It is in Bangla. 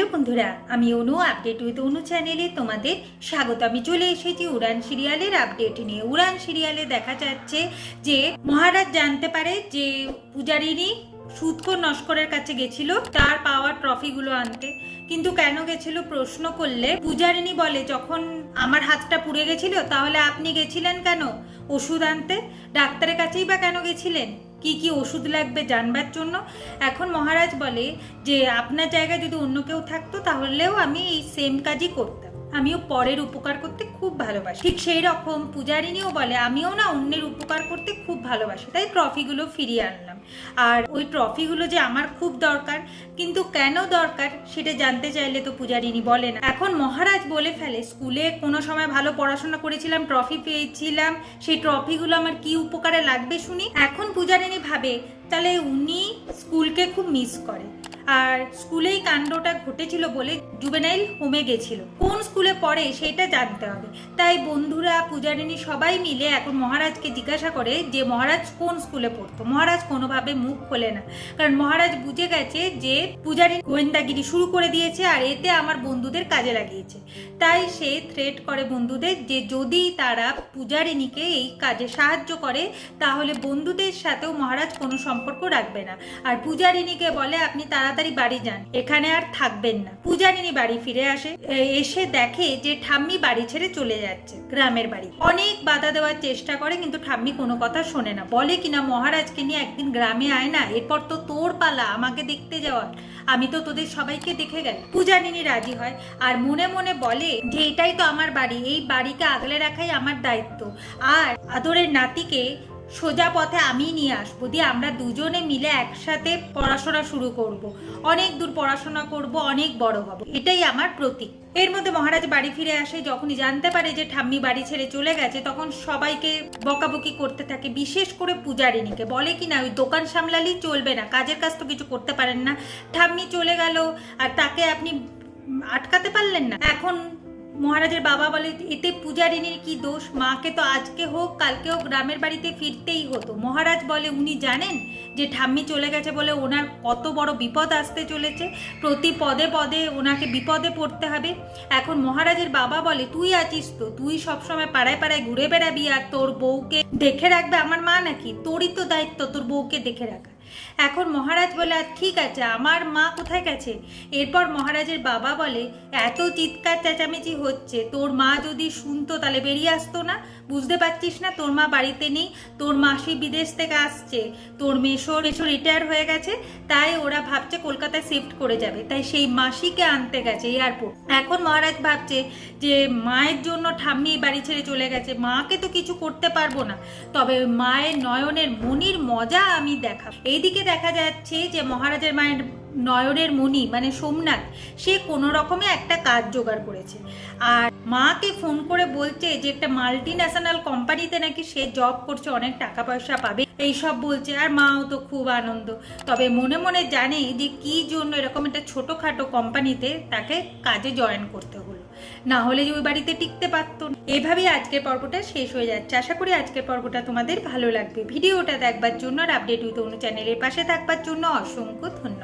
হ্যালো বন্ধুরা, আমি অনু আপডেট উইথ অনু চ্যানেলে তোমাদের স্বাগত। আমি চলে এসেছি উড়ান সিরিয়ালের আপডেট নিয়ে। উড়ান সিরিয়ালে দেখা যাচ্ছে যে মহারাজ জানতে পারে যে পূজারিনী সুৎকর নস্করের কাছে গেছিল, তার পাওয়ার ট্রফিগুলো আনতে। কিন্তু কেন গেছিল প্রশ্ন করলে পূজারিনী বলে, যখন আমার হাতটা পুড়ে গেছিল, তাহলে আপনি গেছিলেন কেন? ওষুধ আনতে? ডাক্তারের কাছেই বা কেন গেছিলেন? কি কি ওষুধ লাগবে জানবার জন্য। এখন মহারাজ বলে যে, আপনার জায়গায় যদি অন্য কেউ থাকতো তাহলেও আমি এই সেম কাজই করতাম। আমিও পরের উপকার করতে খুব ভালোবাসি। ঠিক সেই রকম পূজারিনীও বলে, আমিও না অন্যের উপকার করতে খুব ভালোবাসি। তাই ট্রফিগুলো ফিরিয়ে আনলাম। আর ওই ট্রফিগুলো যে আমার খুব দরকার, কিন্তু কেন দরকার সেটা জানতে চাইলে তো পূজারিনী বলে না এখন মহারাজ বলে ফেলে, স্কুলে কোনো সময় ভালো পড়াশোনা করেছিলাম, ট্রফি পেয়েছিলাম, সেই ট্রফিগুলো আমার কি উপকারে লাগবে শুনি? এখন পূজারিনী ভাবে, তাহলে উনি স্কুলকে খুব মিস করে। আর স্কুলেই কাণ্ডটা ঘটেছিল বলে জুবেনাইল হোমে গেছিল। কোন স্কুলে পড়ে সেটা জানতে হবে। তাই বন্ধুরা পূজারিনী সবাই মিলে এখন মহারাজকে জিজ্ঞাসা করে যে, মহারাজ কোন স্কুলে পড়তো? মহারাজ কোনোভাবে মুখ খোলে না। কারণ মহারাজ বুঝে গেছে যে, পূজারী গোয়েন্দাগিরি শুরু করে দিয়েছে আর এতে আমার বন্ধুদের কাজে লাগিয়েছে। তাই সে থ্রেট করে বন্ধুদের যে, যদি তারা পূজারিনীকে এই কাজে সাহায্য করে, তাহলে বন্ধুদের সাথেও মহারাজ কোনো সম্পর্ক রাখবে না। আর পূজারিনীকে বলে, আপনি তাড়াতাড়ি বাড়ি যান। এখানে আর থাকবেন না। পূজারিনী বাড়ি ফিরে আসে। এসে দেখে যে ঠাম্মি বাড়ি ছেড়ে চলে যাচ্ছে গ্রামের বাড়ি। অনেক বাধা দেওয়ার চেষ্টা করে, কিন্তু ঠাম্মি কোনো কথা শোনে না। বলে কিনা, মহারাজকে নিয়ে একদিন গ্রামে আয় না, এরপর তো তোর পালা, আমাকে দেখতে যাওয়ার। আমি তো তোদের সবাইকে দেখে গেল। পূজারিনী রাজি হয় আর মনে মনে বলে যে, এটাই তো আমার বাড়ি, এই বাড়িকে আগলে রাখাই আমার দায়িত্ব। আর আদরের নাতিকে সোজা পথে আমি নিয়ে আসব। দিয়ে আমরা দুজনে মিলে একসাথে পড়াশোনা শুরু করব। অনেক দূর পড়াশোনা করব, অনেক বড় হব। এটাই আমার প্রতীক। এর মধ্যে মহারাজ বাড়ি ফিরে আসে, যখনই জানতে পারে যে ঠাম্মি বাড়ি ছেড়ে চলে গেছে, তখন সবাইকে বকাবকি করতে থাকে, বিশেষ করে পূজারিনীকে বলে কি না, ওই দোকান সামলালেই চলবে না, কাজের কাজ তো কিছু করতে পারেন না। ঠাম্মি চলে গেল, আর তাকে আপনি আটকাতে পারলেন না? এখন মহারাজের বাবা বলে, এতে পূজারিনীর কি দোষ? মাকে তো আজকে হোক, কালকেও গ্রামের বাড়িতে ফিরতেই হতো। মহারাজ বলে, উনি জানেন যে ঠাম্মি চলে গেছে বলে ওনার কত বড় বিপদ আসতে চলেছে। প্রতি পদে পদে ওনাকে বিপদে পড়তে হবে। এখন মহারাজের বাবা বলে, তুই আছিস তো? তুই সবসময় পাড়ায় পাড়ায় ঘুরে বেড়াবি আর তোর বউকে দেখে রাখবে? আমার মা নাকি? তোরই তো দায়িত্ব, তোর বউকে দেখে রাখা। এখন মহারাজ বলে "আর ঠিক আছে, আমার মা কোথায় গেছে? এরপর মহারাজের বাবা বলে, এত চিৎকার চেঁচামেচি হচ্ছে, তোর মা যদি শুনতো তাহলে বেরিয়ে আসতো না। বুঝতে পারছিস না, তোর মা বাড়িতে নেই, তোর মাসি বিদেশ থেকে আসছে, তোর মেশো মেশো রিটায়ার হয়ে গেছে, তাই ওরা ভাবছে কলকাতায় শিফট করে যাবে। তাই সেই মাসিকে আনতে গেছে এয়ারপোর্ট এখন মহারাজ ভাবছে যে, মায়ের জন্য ঠাম্মি এই বাড়ি ছেড়ে চলে গেছে, মাকে তো কিছু করতে পারব না। তবে মায়ের নয়নের মনির মজা আমি দেখাবো। এইদিকে দেখা যাচ্ছে যে মহারাজের মায়ের নয়নের মণি মানে সোমনাথ, সে কোনো রকমে একটা কাজ জোগাড় করেছে। আর মাকে ফোন করে বলছে যে একটা মাল্টি ন্যাশনাল কোম্পানিতে নাকি সে জব করছে, অনেক টাকা পয়সা পাবে এই সব বলছে। আর মাও তো খুব আনন্দ। তবে মনে মনে জানে যে কি জন্য এরকম একটা ছোটোখাটো কোম্পানিতে তাকে কাজে জয়েন করতে হলো। না হলে যে ওই বাড়িতে টিকতে পারতো। এভাবেই আজকের পর্বটা শেষ হয়ে যাচ্ছে। আশা করি আজকের পর্বটা তোমাদের ভালো লাগবে। ভিডিওটা দেখবার জন্য আর আপডেট উইথ অনু চ্যানেলের পাশে থাকবার জন্য অসংখ্য ধন্যবাদ।